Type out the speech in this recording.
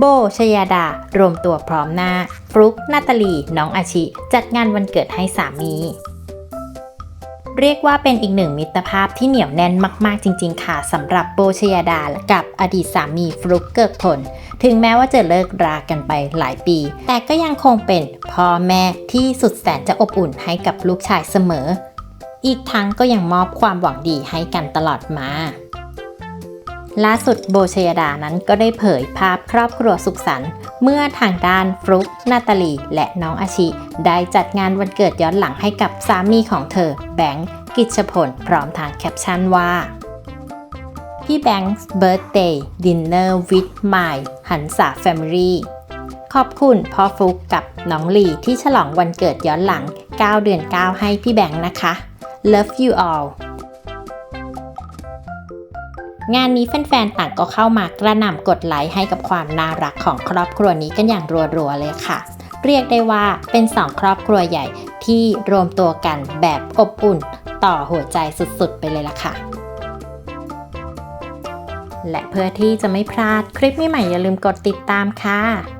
โบชยาดา รวมตัวพร้อมหน้า ฟลุกนาตาลี น้องอาชิ จัดงานวันเกิดให้สามี เรียกว่าเป็นอีกหนึ่งมิตรภาพที่เหนียวแน่นมาก ๆ จริง ๆ ค่ะสำหรับโบชยาดากับอดีตสามีฟลุกเกิกผลถึงแม้ว่าจะเลิกรากันไปหลายปี แต่ก็ยังคงเป็นพ่อแม่ที่สุดแสนจะอบอุ่นให้กับลูกชายเสมอ อีกทั้งก็ยังมอบความหวังดีให้กันตลอดมา ล่าสุดโบชยดานั้นก็ได้เผยภาพครอบครัวสุขสันต์เมื่อทางด้านฟลุกนาตาลี และน้องอาชิ ได้จัดงานวันเกิดย้อนหลังให้กับสามีของเธอ แบงค์กิจพล พร้อมทางแคปชั่นว่า พี่แบงค์ birthday dinner with my หันษา family ขอบคุณพ่อฟลุกกับน้องลีที่ฉลองวันเกิดย้อนหลัง 9 เดือน 9 ให้พี่แบงค์นะคะ love you all งานนี้แฟนๆต่างก็เข้ามากระหน่ำกดไลค์ให้กับความน่ารักของครอบครัวนี้กันอย่างรัวๆเลยค่ะ เรียกได้ว่าเป็นสองครอบครัวใหญ่ที่รวมตัวกันแบบอบอุ่น ต่อหัวใจสุดๆ ไปเลยล่ะค่ะและเพื่อที่จะไม่พลาดคลิปใหม่ๆอย่าลืมกดติดตามค่ะ